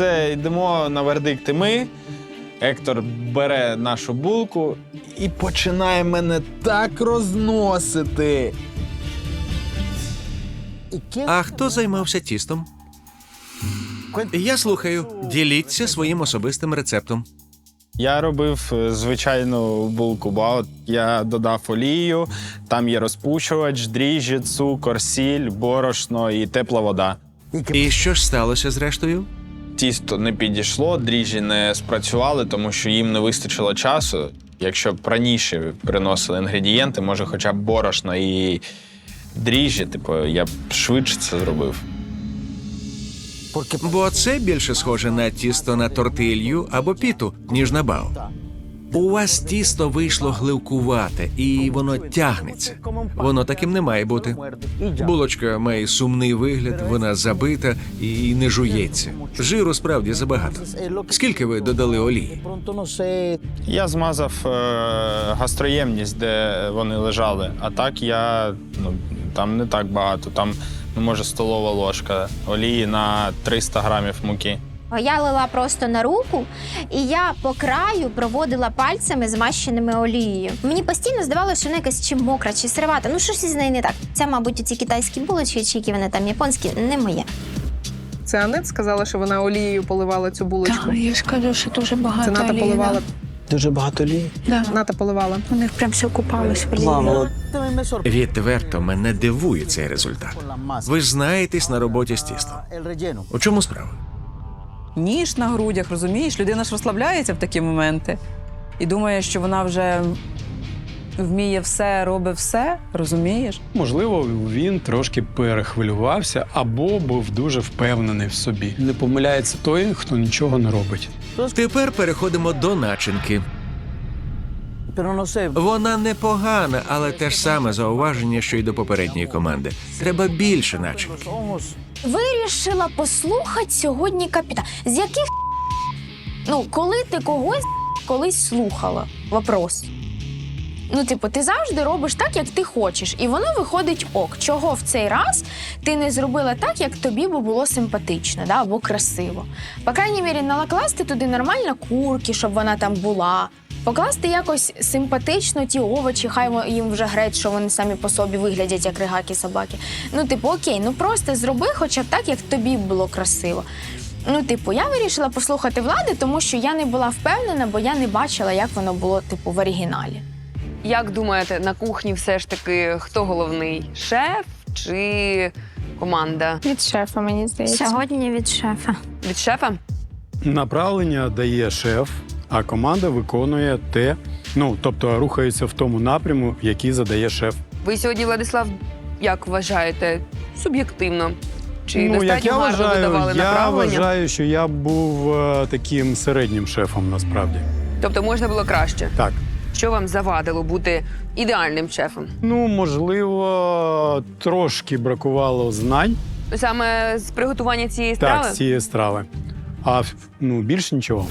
все, йдемо на вердикти ми. Ектор бере нашу булку і починає мене так розносити. А хто займався тістом? Я слухаю. Діліться своїм особистим рецептом. Я робив е, звичайну булку баут. Я додав олію, там є розпушувач, дріжджі, цукор, сіль, борошно і тепла вода. І що ж сталося зрештою? Тісто не підійшло, дріжджі не спрацювали, тому що їм не вистачило часу. Якщо б раніше приносили інгредієнти, може, хоча б борошно і дріжджі, типу, я б швидше це зробив. Бо це більше схоже на тісто на тортилью або піту, ніж на бао. У вас тісто вийшло гливкувате, і воно тягнеться. Воно таким не має бути. Булочка має сумний вигляд, вона забита і не жується. Жиру справді забагато. Скільки ви додали олії? Я змазав е, гастроємність, де вони лежали. А так я ну там не так багато. Там ну, може столова ложка олії на 300 грамів муки. Я лила просто на руку, і я по краю проводила пальцями змащеними олією. Мені постійно здавалося, що вона якась чи мокра, чи сировата. Ну щось із неї не так. Це, мабуть, ці китайські булочки, чи які вони там японські, не моє. Це Анет сказала, що вона олією поливала цю булочку. Так, я ж кажу, що дуже Це багато Ната олії, поливала. Дуже багато олії. Да. Ната поливала. Вони прям все купались в олії. Мамо, Відверто мене дивує цей результат. Ви ж знаєтесь на роботі з тістом. У чому справа? Ніж на грудях, розумієш? Людина ж розслабляється в такі моменти і думає, що вона вже вміє все, робить все, розумієш? Можливо, він трошки перехвилювався або був дуже впевнений в собі. Не помиляється той, хто нічого не робить. Тепер переходимо до начинки. Вона непогана, але те ж саме зауваження, що й до попередньої команди. Треба більше начинки. Вирішила послухати сьогодні капіта. З яких ну, коли ти когось колись слухала? Вопрос. Ну, типу, ти завжди робиш так, як ти хочеш, і воно виходить ок. Чого в цей раз ти не зробила так, як тобі би було симпатично, да, або красиво. По крайній мірі, накласти туди нормально курки, щоб вона там була. Покласти якось симпатично ті овочі, хай їм вже греть, що вони самі по собі виглядять як ригакі собаки. Ну, типу, окей, ну просто зроби хоча б так, як тобі було красиво. Ну, типу, я вирішила послухати влади, тому що я не була впевнена, бо я не бачила, як воно було, типу, в оригіналі. Як думаєте, на кухні все ж таки хто головний? Шеф чи команда? Від шефа, мені здається. Сьогодні від шефа. Від шефа? Направлення дає шеф, а команда виконує те, ну тобто рухається в тому напряму, який задає шеф. Ви сьогодні, Владислав, як вважаєте, суб'єктивно? Чи ну, достатньо як я гарно вважаю, я направлення? вважаю, що я був е, таким середнім шефом насправді. Тобто можна було краще. Так. Що вам завадило бути ідеальним шефом? Ну, можливо, трошки бракувало знань Саме з приготування цієї страви? так, з цієї страви. А ну, більш нічого.